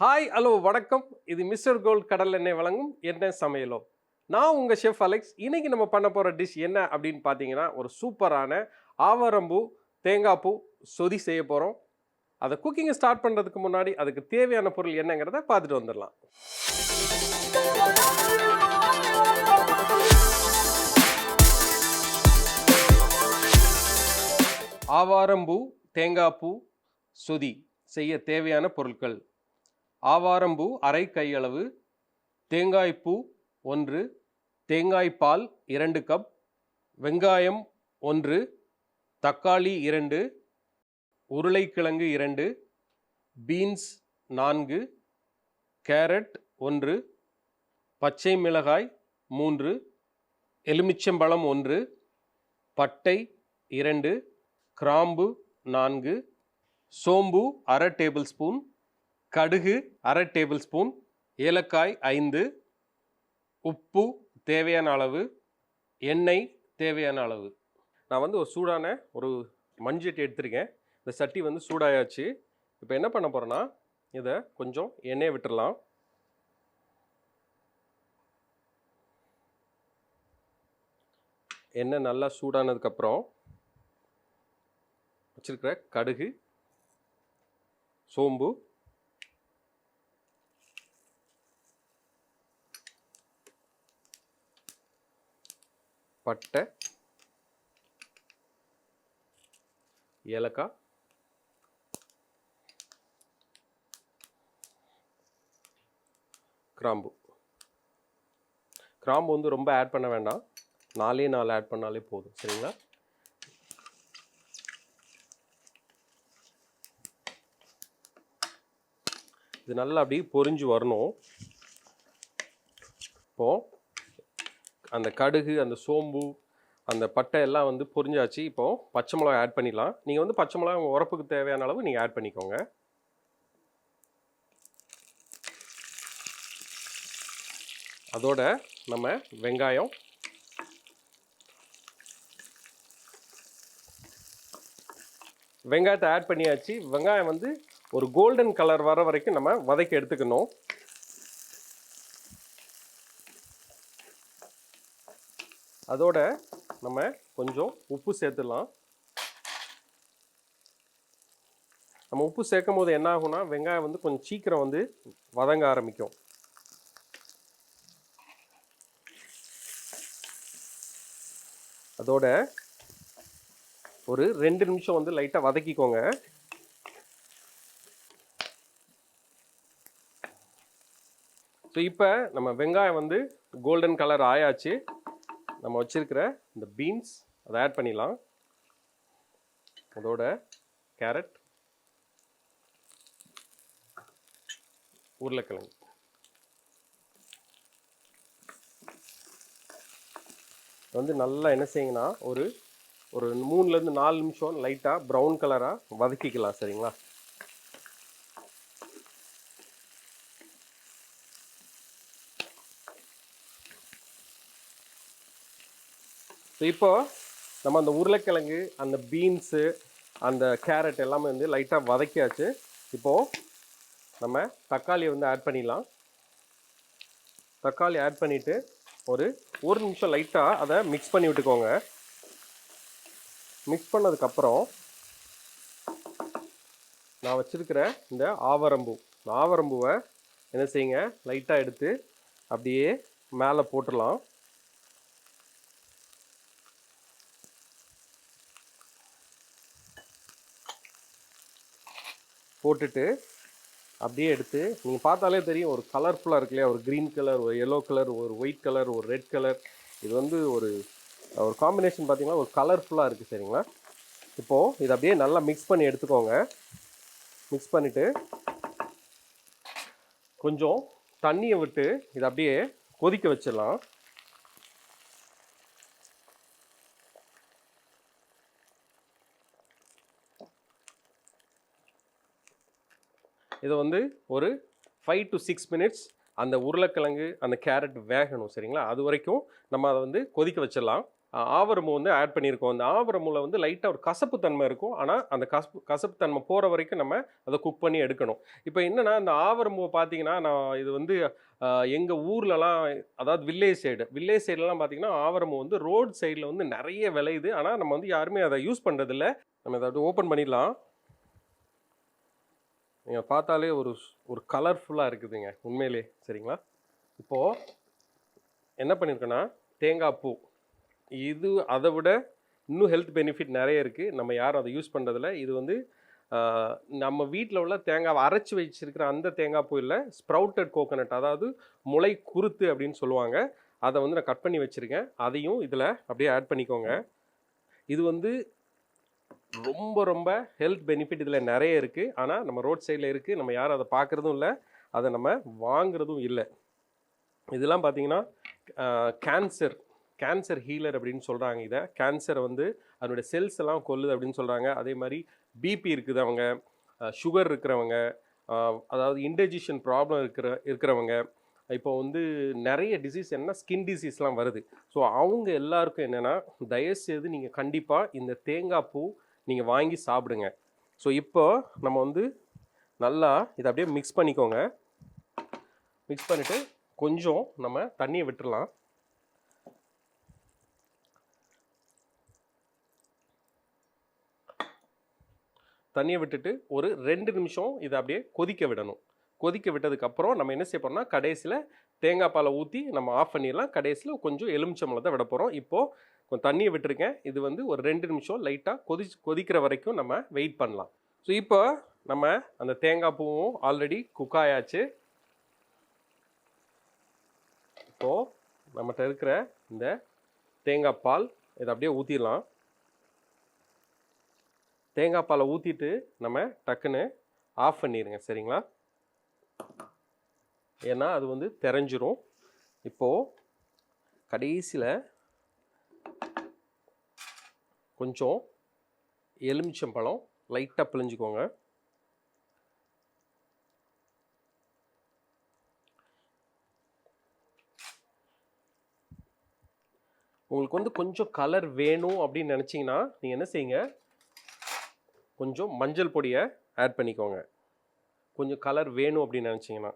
Hi hello வணக்கம். இது mister gold கடல் எண்ணெய் வழங்கும் என்ன சமையலோ. நான் உங்கள் ஷெஃப் அலெக்ஸ் இன்றைக்கி நம்ம பண்ண போகிற டிஷ் என்ன அப்படின்னு பார்த்தீங்கன்னா ஒரு சூப்பரான ஆவாரம்பூ தேங்காய் பூ சொதி செய்ய போகிறோம் அதை குக்கிங்கை ஸ்டார்ட் பண்ணுறதுக்கு முன்னாடி அதுக்கு தேவையான பொருள் என்னங்கிறத பார்த்துட்டு வந்துடலாம். ஆவாரம்பூ தேங்காய் பூ சொதி செய்ய தேவையான பொருட்கள். ஆவாரம்பூ அரை கையளவு தேங்காய்ப்பூ ஒன்று தேங்காய்ப்பால் இரண்டு கப் வெங்காயம் ஒன்று தக்காளி இரண்டு உருளைக்கிழங்கு இரண்டு பீன்ஸ் நான்கு கேரட் ஒன்று பச்சை மிளகாய் மூன்று எலுமிச்சம்பழம் ஒன்று பட்டை இரண்டு கிராம்பு நான்கு சோம்பு அரை டேபிள் ஸ்பூன் கடுகு அரை டேபிள் ஸ்பூன் ஏலக்காய் ஐந்து உப்பு தேவையான அளவு எண்ணெய் தேவையான அளவு. நான் வந்து ஒரு சூடான ஒரு மஞ்சட்டி எடுத்திருக்கேன். இந்த சட்டி வந்து சூடாயாச்சு. இப்போ என்ன பண்ண போகிறேன்னா இதை கொஞ்சம் எண்ணெயை விட்டுடலாம் எண்ணெய் நல்லா சூடானதுக்கப்புறம் வச்சுருக்கிற கடுகு சோம்பு பட்டை ஏலக்காய். கிராம்பு. கிராம்பு வந்து ரொம்ப ஆட் பண்ண வேண்டாம். நாலே நாலு ஆட் பண்ணாலே போதும். சரிங்களா? இது நல்லா அப்படியே பொரிஞ்சு வரணும். இப்போது அந்த கடுகு அந்த சோம்பு அந்த பட்டை எல்லாம் வந்து பொரிஞ்சாச்சு. இப்போ பச்சை மிளகா ஆட் பண்ணிடலாம். நீங்கள் வந்து பச்சை மிளகா உங்கள் உரப்புக்கு தேவையான அளவு நீங்கள் ஆட் பண்ணிக்கோங்க. அதோட நம்ம வெங்காயம். வெங்காயத்தை ஆட் பண்ணியாச்சு. வெங்காயம் வந்து ஒரு கோல்டன் கலர் வர வரைக்கும் நம்ம வதக்கி எடுத்துக்கணும். அதோட நம்ம கொஞ்சம் உப்பு சேர்த்துடலாம். நம்ம உப்பு சேர்க்கும் போது என்ன ஆகும்னா வெங்காயம் வந்து கொஞ்சம் சீக்கிரம் வந்து வதங்க ஆரம்பிக்கும். அதோட ஒரு ரெண்டு நிமிஷம் வந்து லைட்டாக வதக்கிக்கோங்க. ஸோ இப்போ நம்ம வெங்காயம் வந்து கோல்டன் கலர் ஆயாச்சு. நம்ம வச்சுருக்கிற இந்த பீன்ஸ் அதை ஆட் பண்ணிடலாம். அதோட கேரட் உருளைக்கிழங்கு. வந்து நல்லா என்ன செய்யுங்கன்னா ஒரு ஒரு மூணுலேருந்து நாலு நிமிஷம் லைட்டாக ப்ரௌன் கலராக வதக்கிக்கலாம் சரிங்களா? ஸோ இப்போ நம்ம அந்த உருளைக்கிழங்கு அந்த பீன்ஸு அந்த கேரட் எல்லாமே வந்து லைட்டாக வதக்கியாச்சு. இப்போது நம்ம தக்காளியை வந்து ஆட் பண்ணிடலாம். தக்காளி ஆட் பண்ணிவிட்டு ஒரு ஒரு நிமிஷம் லைட்டாக அதை மிக்ஸ் பண்ணி விட்டுக்கோங்க. மிக்ஸ் பண்ணதுக்கப்புறம் நான் வச்சுருக்கிற இந்த ஆவரம்பூ இந்த ஆவரம்பூவை என்ன செய்யுங்க? லைட்டாக எடுத்து அப்படியே மேலே போட்டுடலாம். போட்டுட்டு அப்படியே எடுத்து நீங்கள் பார்த்தாலே தெரியும் ஒரு கலர்ஃபுல்லாக இருக்கு இல்லையா? ஒரு க்ரீன் கலர் ஒரு எல்லோ கலர் ஒரு ஒயிட் கலர் ஒரு ரெட் கலர் இது வந்து ஒரு ஒரு காம்பினேஷன் பார்த்தீங்கன்னா ஒரு கலர்ஃபுல்லாக இருக்குது சரிங்களா? இப்போது இதை அப்படியே நல்லா மிக்ஸ் பண்ணி எடுத்துக்கோங்க. மிக்ஸ் பண்ணிவிட்டு கொஞ்சம் தண்ணியை விட்டு இதை அப்படியே கொதிக்க வச்சிடலாம். இதை வந்து ஒரு ஃபைவ் டு சிக்ஸ் மினிட்ஸ் அந்த உருளைக்கிழங்கு அந்த கேரட் வேகணும் சரிங்களா? அது வரைக்கும் நம்ம அதை வந்து கொதிக்க வச்சிடலாம். ஆவரம்பு வந்து ஆட் பண்ணியிருக்கோம். அந்த ஆவரமுல வந்து லைட்டாக ஒரு கசப்பு தன்மை இருக்கும். ஆனால் அந்த கசப்பு கசப்பு தன்மை போகிற வரைக்கும் நம்ம அதை குக் பண்ணி எடுக்கணும். இப்போ என்னன்னா அந்த ஆவரம்பு பார்த்தீங்கன்னா நான் இது வந்து எங்கள் ஊர்லலாம் அதாவது வில்லேஜ் சைடு வில்லேஜ் சைட்லலாம் பார்த்தீங்கன்னா ஆவரம்பு வந்து ரோட் சைடில் வந்து நிறைய விளையுது. ஆனால் நம்ம வந்து யாருமே அதை யூஸ் பண்ணுறதில்ல நம்ம அதை ஓப்பன் பண்ணிடலாம். நீங்கள் பார்த்தாலே ஒரு ஒரு கலர்ஃபுல்லாக இருக்குதுங்க. உண்மையிலே. சரிங்களா? இப்போது என்ன பண்ணியிருக்கேன்னா தேங்காய் பூ. இது அதை விட இன்னும் ஹெல்த் பெனிஃபிட் நிறைய இருக்குது நம்ம யாரும் அதை யூஸ் பண்ணுறதில்ல இது வந்து நம்ம வீட்டில் உள்ள தேங்காய் அரைச்சி வச்சிருக்கிற அந்த தேங்காய் பூ இல்லை ஸ்ப்ரவுட்டட் கோகனட் அதாவது முளை குருத்து அப்படின்னு சொல்லுவாங்க. அதை வந்து நான் கட் பண்ணி வச்சுருக்கேன். அதையும் இதில் அப்படியே ஆட் பண்ணிக்கோங்க. இது வந்து ரொம்ப ரொம்ப ஹெல்த் பெனிஃபிட் இதில் நிறைய இருக்குது ஆனால் நம்ம ரோட் சைடில் இருக்குது நம்ம யாரும் அதை பார்க்குறதும் இல்லை. அதை நம்ம வாங்குறதும் இல்லை. இதெல்லாம் பார்த்தீங்கன்னா கேன்சர் கேன்சர் ஹீலர் அப்படின்னு சொல்கிறாங்க இதை. கேன்சரை வந்து அதனுடைய செல்ஸ் எல்லாம் கொல்லுது அப்படின்னு சொல்கிறாங்க அதே மாதிரி பிபி இருக்குது அவங்க சுகர் இருக்கிறவங்க அதாவது இன்டைஜஷன் ப்ராப்ளம் இருக்கிற இருக்கிறவங்க. இப்போ வந்து நிறைய டிசீஸ் என்ன? ஸ்கின் டிசீஸ்லாம் வருது. ஸோ அவங்க எல்லாருக்கும் என்னென்னா தயவுசெய்து நீங்கள் கண்டிப்பாக இந்த தேங்காய் பூ நீங்கள் வாங்கி சாப்பிடுங்க. ஸோ இப்போ நம்ம வந்து நல்லா இதை அப்படியே மிக்ஸ் பண்ணிக்கோங்க. மிக்ஸ் பண்ணிவிட்டு கொஞ்சம் நம்ம தண்ணியை விட்டுறலாம். தண்ணியை விட்டுட்டு ஒரு ரெண்டு நிமிஷம் இதை அப்படியே கொதிக்க விடணும். கொதிக்க விட்டதுக்கப்புறம் நம்ம என்ன செய்ய போறோம்னா கடைசியில் தேங்காய் பாலை ஊற்றி நம்ம ஆஃப் பண்ணிடலாம். கடைசியில் கொஞ்சம் எலுமிச்சம்பளத்தை விட போகிறோம் இப்போது கொஞ்சம் தண்ணியை விட்டுருக்கேன். இது வந்து ஒரு ரெண்டு நிமிஷம் லைட்டாக கொதி கொதிக்கிற வரைக்கும் நம்ம வெயிட் பண்ணலாம். ஸோ இப்போ நம்ம அந்த தேங்காய் பூவும் ஆல்ரெடி குக் ஆயாச்சு. இப்போது நம்மகிட்ட இருக்கிற இந்த தேங்காய் பால் இதை அப்படியே ஊற்றிடலாம் தேங்காய் பாலை ஊற்றிட்டு நம்ம டக்குன்னு ஆஃப் பண்ணிடுங்க சரிங்களா? ஏன்னா அது வந்து தெரிஞ்சிரும். இப்போது கடைசியில் கொஞ்சம் எலுமிச்சம்பழம் லைட்டாக பிழிஞ்சுக்கோங்க. உங்களுக்கு வந்து கொஞ்சம் கலர் வேணும் அப்படின்னு நினச்சிங்கன்னா நீங்கள் என்ன செய்யுங்க? கொஞ்சம் மஞ்சள் பொடியை ஆட் பண்ணிக்கோங்க. கொஞ்சம் கலர் வேணும் அப்படின்னு நினச்சிங்கன்னா.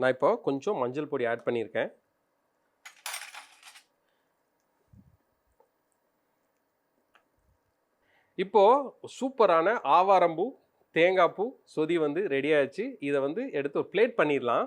நான் இப்போ கொஞ்சம் மஞ்சள் பொடி ஆட் பண்ணியிருக்கேன். இப்போது சூப்பரான ஆவாரம்பூ தேங்காய் பூ சொதி வந்து ரெடி ஆயிடுச்சு. இதை வந்து எடுத்து ஒரு பிளேட் பண்ணிடலாம்.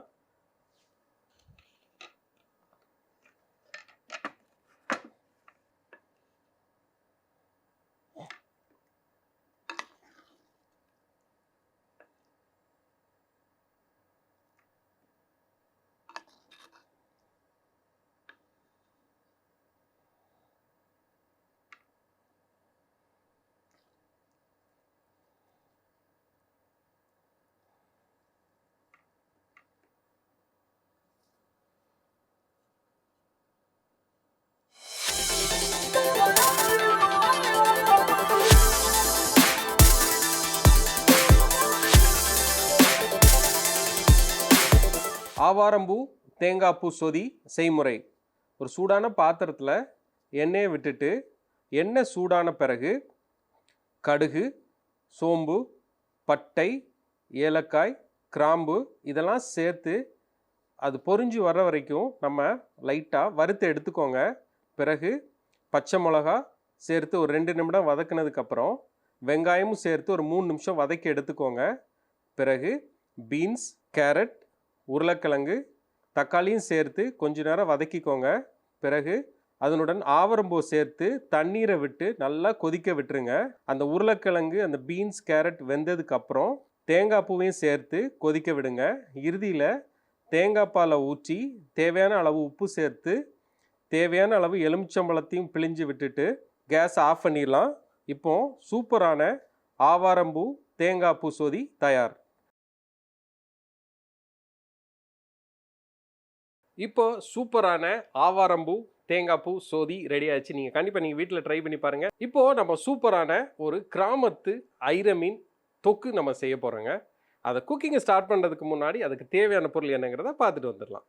ஆவாரம்பூ தேங்காய் பூ சொதி செய்முறை. ஒரு சூடான பாத்திரத்தில் எண்ணெயை விட்டுட்டு எண்ணெய் சூடான பிறகு கடுகு சோம்பு பட்டை ஏலக்காய் கிராம்பு இதெல்லாம் சேர்த்து அது பொரிஞ்சு வர வரைக்கும் நம்ம லைட்டாக வறுத்து எடுத்துக்கோங்க. பிறகு பச்சை மிளகா சேர்த்து ஒரு ரெண்டு நிமிடம் வதக்குனதுக்கப்புறம் வெங்காயமும் சேர்த்து ஒரு மூணு நிமிஷம் வதக்கி எடுத்துக்கோங்க. பிறகு பீன்ஸ் கேரட் உருளைக்கிழங்கு தக்காளியும் சேர்த்து கொஞ்ச நேரம் வதக்கிக்கோங்க. பிறகு அதனுடன் ஆவரம்பூ சேர்த்து தண்ணீரை விட்டு நல்லா கொதிக்க விட்டுருங்க. அந்த உருளைக்கிழங்கு அந்த பீன்ஸ் கேரட் வெந்ததுக்கப்புறம் தேங்காய் பூவையும் சேர்த்து கொதிக்க விடுங்க. இறுதியில் தேங்காய் பாலை ஊற்றி தேவையான அளவு உப்பு சேர்த்து தேவையான அளவு எலுமிச்சம்பழத்தையும் பிழிஞ்சு விட்டுட்டு கேஸ் ஆஃப் பண்ணிடலாம். இப்போ சூப்பரான ஆவாரம்பூ தேங்காய் பூ சோதி தயார். இப்போ சூப்பரான ஆவாரம்பூ தேங்காய் பூ சோதி ரெடி ஆச்சு நீங்கள் கண்டிப்பாக நீங்கள் வீட்டில் ட்ரை பண்ணி பாருங்கள் இப்போ நம்ம சூப்பரான ஒரு கிராமத்து ஐரமீன் தொக்கு நம்ம செய்ய போகிறோங்க அதை குக்கிங்கை ஸ்டார்ட் பண்ணுறதுக்கு முன்னாடி அதுக்கு தேவையான பொருள் என்னங்கிறத பார்த்துட்டு வந்துடலாம்.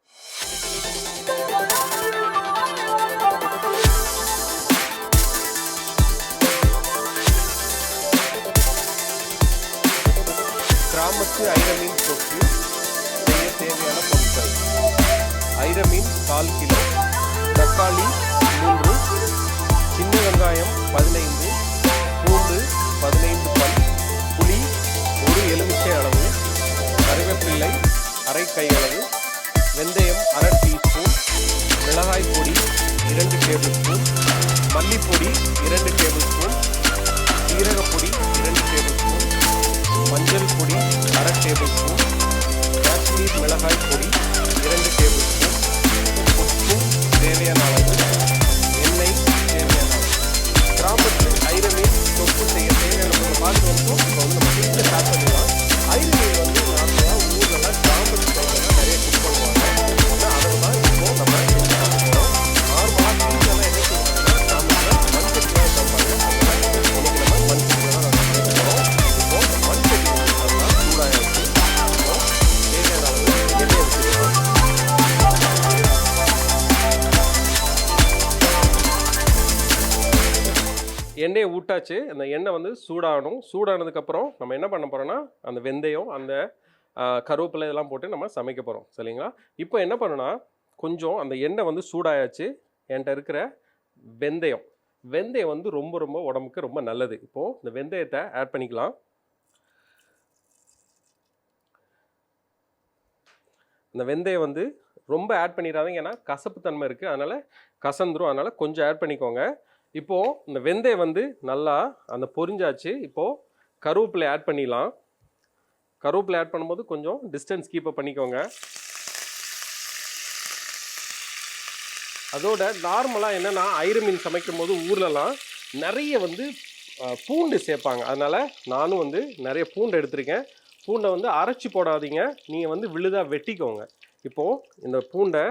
கிராமத்து ஐரமீன் தொக்கு. செய்ய தேவையான பொருட்கள். ஐரமீன் கால் கிலோ. தக்காளி மூன்று. சின்ன வெங்காயம் பதினைந்து. பூண்டு பதினைந்து பல். புளி ஒரு எலுமிச்சை அளவு. கருவேப்பிள்ளை அரை கையளவு வெந்தயம் அரை டீஸ்பூன். மிளகாய் பொடி இரண்டு டேபிள் ஸ்பூன். மல்லிப்பொடி இரண்டு டேபிள் ஸ்பூன். சீரகப்பொடி இரண்டு டேபிள் ஸ்பூன். மஞ்சள் பொடி அரை டேபிள் ஸ்பூன் காஷ்மீர் மிளகாய் பொடி இரண்டு டேபிள் ஸ்பூன் உப்பு தேவையான அளவு எண்ணெய் தேவையான அளவு. கிராமத்தில் ஐரமீன் தொப்பு செய்ய தேவையான பார்த்து வந்தோம் இப்போ வந்து நம்ம வீட்டில் ஸ்டார்ட் பண்ணிடலாம் ஐரமீன் விட்டாச்சு அந்த எண்ணெய் வந்து சூடாகணும். சூடானதுக்கப்புறம் நம்ம என்ன பண்ண போகிறோம்னா அந்த வெந்தயம் அந்த கருவேப்பிலை இதெல்லாம் போட்டு நம்ம சமைக்க போகிறோம் சரிங்களா? இப்போ என்ன பண்ணணும்னா கொஞ்சம் அந்த எண்ணெய் வந்து சூடாயாச்சு. என்கிட்ட இருக்கிற வெந்தயம். வெந்தயம் வந்து ரொம்ப ரொம்ப உடம்புக்கு ரொம்ப நல்லது. இப்போது இந்த வெந்தயத்தை ஆட் பண்ணிக்கலாம். இந்த வெந்தயம் வந்து ரொம்ப ஆட் பண்ணிடாதீங்க. ஏன்னா கசப்பு தன்மை இருக்குது அதனால் கசந்துரும். அதனால் கொஞ்சம் ஆட் பண்ணிக்கோங்க. இப்போது இந்த வெந்தயம் வந்து நல்லா அந்த பொரிஞ்சாச்சு. இப்போது கருவேப்பிலை ஆட் பண்ணிடலாம். கருவேப்பிலை ஆட் பண்ணும்போது கொஞ்சம் டிஸ்டன்ஸ் கீப்பப் பண்ணிக்கோங்க. அதோட நார்மலாக என்னென்னா ஐர மீன் சமைக்கும் போது ஊர்லலாம் நிறைய வந்து பூண்டு சேர்ப்பாங்க. அதனால் நானும் வந்து நிறைய பூண்டு எடுத்திருக்கேன். பூண்டை வந்து அரைச்சி போடாதீங்க. நீங்கள் வந்து விழுதாக வெட்டிக்கோங்க. இப்போது இந்த பூண்டை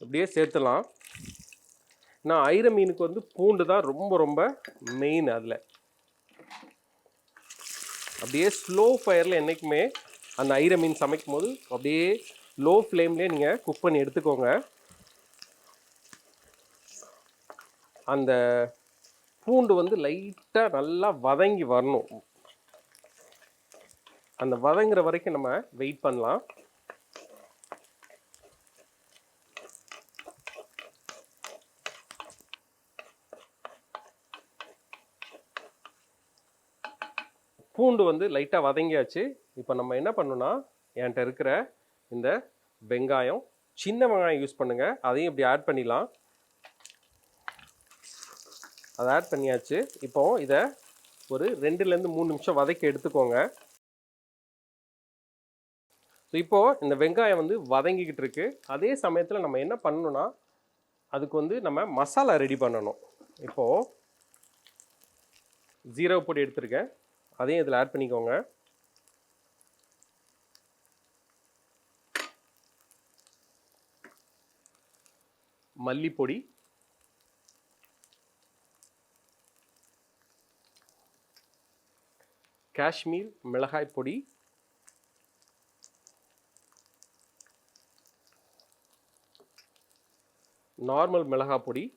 அப்படியே சேர்த்துலாம் நான் ஐர மீனுக்கு வந்து பூண்டு தான் ரொம்ப ரொம்ப மெயின் அதில். அப்படியே ஸ்லோ ஃபயரில் என்றைக்குமே அந்த ஐர மீன் சமைக்கும் போது அப்படியே லோ ஃப்ளேம்லேயே நீங்கள் குக் பண்ணி எடுத்துக்கோங்க. அந்த பூண்டு வந்து லைட்டாக நல்லா வதங்கி வரணும். அந்த வதங்குற வரைக்கும் நம்ம வெயிட் பண்ணலாம். பூண்டு வந்து லைட்டாக வதங்கியாச்சு. இப்போ நம்ம என்ன பண்ணணும்னா என்கிட்ட இருக்கிற இந்த வெங்காயம் சின்ன வெங்காயம் யூஸ் பண்ணுங்கள் அதையும் இப்படி ஆட் பண்ணிடலாம். அதை ஆட் பண்ணியாச்சு. இப்போ இதை ஒரு ரெண்டுலேருந்து மூணு நிமிஷம் வதக்கி எடுத்துக்கோங்க. ஸோ இப்போது இந்த வெங்காயம் வந்து வதங்கிக்கிட்டு இருக்கு. அதே சமயத்தில் நம்ம என்ன பண்ணணும்னா அதுக்கு வந்து நம்ம மசாலா ரெடி பண்ணணும். இப்போது ஜீரோ பொடி எடுத்திருக்கேன். அதையும் இதில் ஆட் பண்ணிக்கோங்க. மல்லிப்பொடி. காஷ்மீர் மிளகாய் பொடி. நார்மல் மிளகாய் பொடி.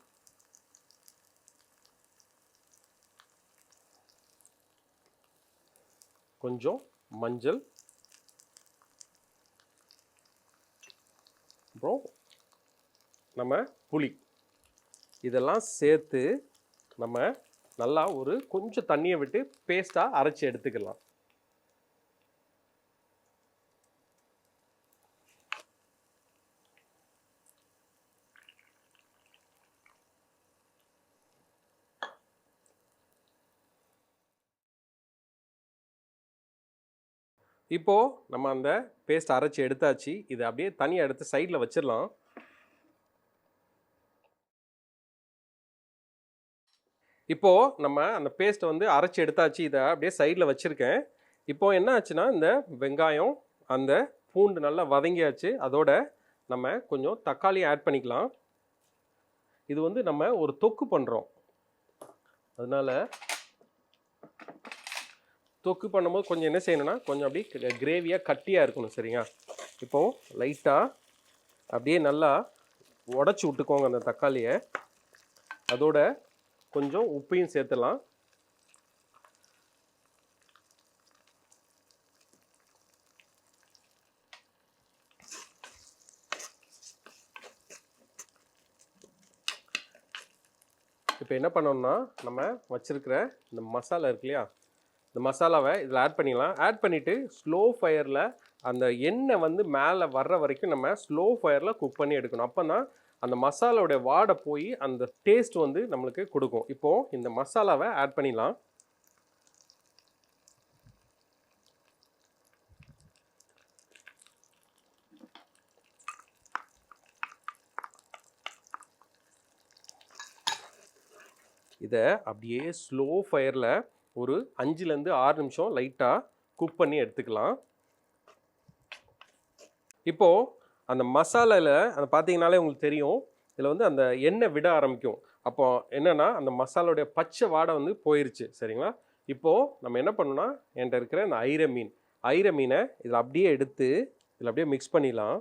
கொஞ்சம் மஞ்சள். அப்புறம் நம்ம புளி. இதெல்லாம் சேர்த்து நம்ம நல்லா ஒரு கொஞ்சம் தண்ணியை விட்டு பேஸ்ட்டாக அரைச்சி எடுத்துக்கலாம். இப்போது நம்ம அந்த பேஸ்ட் அரைச்சி எடுத்தாச்சு. இதை அப்படியே தனியாக எடுத்து சைடில் வச்சிடலாம். இப்போது நம்ம அந்த பேஸ்ட்டை வந்து அரைச்சி எடுத்தாச்சு. இதை அப்படியே சைடில் வச்சுருக்கேன். இப்போது என்ன ஆச்சுன்னா இந்த வெங்காயம் அந்த பூண்டு நல்லா வதங்கியாச்சு. அதோட நம்ம கொஞ்சம் தக்காளி ஆட் பண்ணிக்கலாம். இது வந்து நம்ம ஒரு தொக்கு பண்ணுறோம் அதனால் தொக்கு பண்ணும்போது கொஞ்சம் என்ன செய்யணும்னா கொஞ்சம் அப்படியே கிரேவியாக கட்டியாக இருக்கணும் சரிங்க இப்போது லைட்டாக அப்படியே நல்லா உடச்சி விட்டுக்கோங்க அந்த தக்காளியை. அதோட கொஞ்சம் உப்பையும் சேர்த்துலாம் இப்போ என்ன பண்ணோம்னா நம்ம வச்சுருக்கிற இந்த மசாலா இருக்கு இல்லையா இந்த மசாலாவை இதில் ஆட் பண்ணிடலாம். ஆட் பண்ணிவிட்டு ஸ்லோ ஃபயரில் அந்த எண்ணெய் வந்து மேலே வர்ற வரைக்கும் நம்ம ஸ்லோ ஃபயரில் குக் பண்ணி எடுக்கணும். அப்போ தான் அந்த மசாலாவுடைய வாடை போய் அந்த டேஸ்ட் வந்து நம்மளுக்கு கொடுக்கும். இப்போது இந்த மசாலாவை ஆட் பண்ணிடலாம். இதை அப்படியே ஸ்லோ ஃபயரில் ஒரு அஞ்சுலேருந்து ஆறு நிமிஷம் லைட்டாக குக் பண்ணி எடுத்துக்கலாம். இப்போது அந்த மசாலாவில் அதை பார்த்தீங்கனாலே உங்களுக்கு தெரியும் இதில் வந்து அந்த எண்ணெய் விட ஆரம்பிக்கும். அப்போ என்னென்னா அந்த மசாலாவுடைய பச்சை வாடை வந்து போயிருச்சு சரிங்களா? இப்போது நம்ம என்ன பண்ணோன்னா என்கிட்ட இருக்கிற இந்த ஐர மீன் ஐர மீனை இதில் அப்படியே எடுத்து இதில் அப்படியே மிக்ஸ் பண்ணிடலாம்.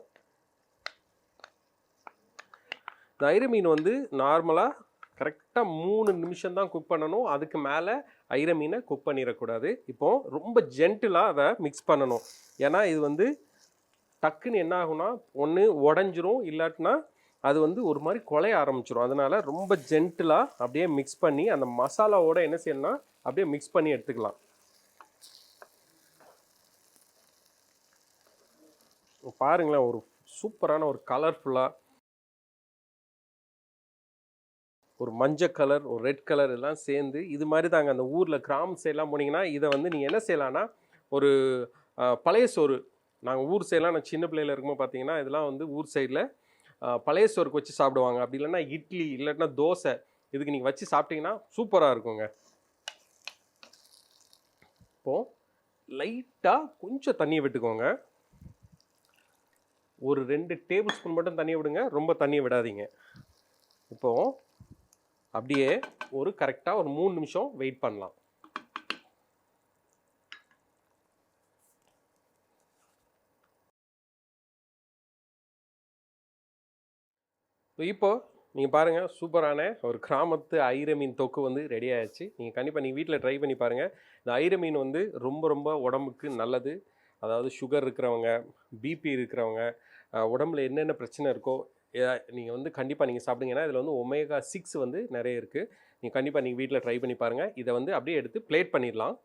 இந்த ஐர மீன் வந்து நார்மலாக கரெக்டாக மூணு நிமிஷம் தான் குக் பண்ணணும். அதுக்கு மேலே ஐர மீனை குக் பண்ணிடக்கூடாது. இப்போது ரொம்ப ஜென்டிலாக அதை மிக்ஸ் பண்ணணும். ஏன்னா இது வந்து டக்குன்னு என்ன ஆகும்னா ஒன்று உடஞ்சிரும் இல்லாட்டினா அது வந்து ஒரு மாதிரி குலைய ஆரம்பிச்சிடும் அதனால ரொம்ப ஜென்டிலாக அப்படியே மிக்ஸ் பண்ணி அந்த மசாலாவோட என்ன செய்யணும்னா அப்படியே மிக்ஸ் பண்ணி எடுத்துக்கலாம். பாருங்களேன் ஒரு சூப்பரான ஒரு கலர்ஃபுல்லாக ஒரு மஞ்சள் கலர் ஒரு ரெட் கலர் எல்லாம் சேர்ந்து இது மாதிரி தாங்க. அந்த ஊரில் கிராம சைட்லாம் போனீங்கன்னா இதை வந்து நீங்கள் என்ன செய்யலான்னா ஒரு பழைய சோறு. நாங்கள் ஊர் சைட்லாம் நான் சின்ன பிள்ளையில இருக்கும்போது பார்த்தீங்கன்னா இதெல்லாம் வந்து ஊர் சைடில் பழைய சோறுக்கு வச்சு சாப்பிடுவாங்க. அப்படி இல்லைன்னா இட்லி இல்லைன்னா தோசை இதுக்கு நீங்கள் வச்சு சாப்பிட்டீங்கன்னா சூப்பராக இருக்குங்க. இப்போது லைட்டாக கொஞ்சம் தண்ணியை விட்டுக்கோங்க. ஒரு ரெண்டு டேபிள் ஸ்பூன் மட்டும் தண்ணியை விடுங்க. ரொம்ப தண்ணியை விடாதீங்க. இப்போது அப்படியே ஒரு கரெக்டாக ஒரு மூணு நிமிஷம் வெயிட் பண்ணலாம். இப்போ நீங்கள் பாருங்கள் சூப்பரான ஒரு கிராமத்து ஐர மீன் தொக்கு வந்து ரெடி ஆயிடுச்சு. நீங்கள் கண்டிப்பாக நீங்கள் வீட்டில் ட்ரை பண்ணி பாருங்கள் இந்த ஐர மீன் வந்து ரொம்ப ரொம்ப உடம்புக்கு நல்லது. அதாவது சுகர் இருக்கிறவங்க பிபி இருக்கிறவங்க உடம்புல என்னென்ன பிரச்சனை இருக்கோ நீங்கள் வந்து கண்டிப்பாக நீங்கள் சாப்பிடுங்கன்னா இதில் வந்து ஒமேகா சிக்ஸ் வந்து நிறைய இருக்குது நீங்கள் கண்டிப்பாக நீங்கள் வீட்டில் ட்ரை பண்ணி பாருங்கள் இதை வந்து அப்படியே எடுத்து பிளேட் பண்ணிடலாம்.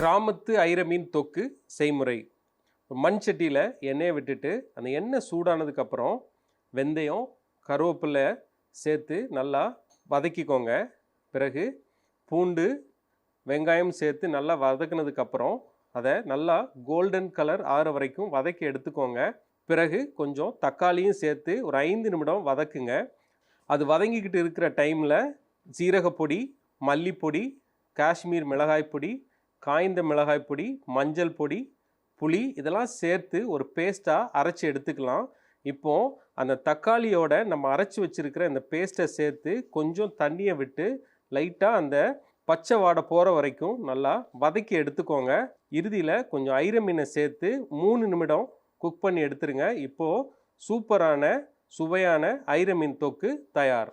கிராமத்து ஐர மீன் தொக்கு செய்முறை. மண் சட்டியில் எண்ணெயை விட்டுட்டு அந்த எண்ணெய் சூடானதுக்கப்புறம் வெந்தயம் கருவேப்பிலை சேர்த்து நல்லா வதக்கிக்கோங்க. பிறகு பூண்டு வெங்காயம் சேர்த்து நல்லா வதக்குனதுக்கப்புறம் அதை நல்லா கோல்டன் கலர் ஆற வரைக்கும் வதக்கி எடுத்துக்கோங்க. பிறகு கொஞ்சம் தக்காளியும் சேர்த்து ஒரு ஐந்து நிமிடம் வதக்குங்க. அது வதங்கிக்கிட்டு இருக்கிற டைமில் ஜீரகப்பொடி மல்லிப்பொடி காஷ்மீர் மிளகாய் பொடி காய்ந்த மிளகாய் பொடி மஞ்சள் பொடி புளி இதெல்லாம் சேர்த்து ஒரு பேஸ்ட்டாக அரைச்சி எடுத்துக்கலாம். இப்போது அந்த தக்காளியோட நம்ம அரைச்சி வச்சுருக்கிற இந்த பேஸ்ட்டை சேர்த்து கொஞ்சம் தண்ணியை விட்டு லைட்டாக அந்த பச்சை வாடை போகிற வரைக்கும் நல்லா வதக்கி எடுத்துக்கோங்க. இறுதியில் கொஞ்சம் ஐர மீனை சேர்த்து மூணு நிமிடம் குக் பண்ணி எடுத்துருங்க. இப்போது சூப்பரான சுவையான ஐர மீன் தொக்கு தயார்.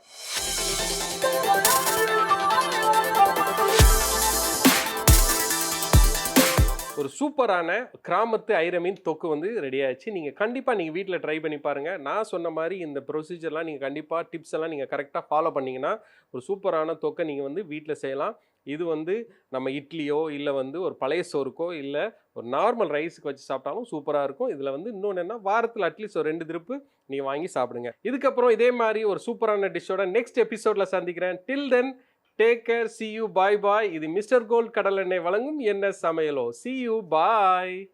ஒரு சூப்பரான கிராமத்து ஐரமீன் தொக்கு வந்து ரெடி ஆயிடுச்சு. நீங்கள் கண்டிப்பாக நீங்கள் வீட்டில் ட்ரை பண்ணி பாருங்கள் நான் சொன்ன மாதிரி இந்த ப்ரொசீஜர்லாம் நீங்கள் கண்டிப்பாக டிப்ஸ் எல்லாம் நீங்கள் கரெக்டாக ஃபாலோ பண்ணீங்கன்னா ஒரு சூப்பரான தொக்கை நீங்கள் வந்து வீட்டில் செய்யலாம். இது வந்து நம்ம இட்லியோ இல்லை வந்து ஒரு பழைய சோறுக்கோ இல்லை ஒரு நார்மல் ரைஸுக்கு வச்சு சாப்பிட்டாலும் சூப்பராக இருக்கும். இதில் வந்து இன்னொன்று என்ன வாரத்தில் அட்லீஸ்ட் ஒரு ரெண்டு திருப்பு நீங்கள் வாங்கி சாப்பிடுங்க. இதுக்கப்புறம் இதே மாதிரி ஒரு சூப்பரான டிஷ்ஷோட நெக்ஸ்ட் எபிசோடில் சந்திக்கிறேன். Till then take care see you bye bye இது மிஸ்டர் கோல்ட் கடல் எண்ணெய் வழங்கும் என்ன சமையலோ. C you bye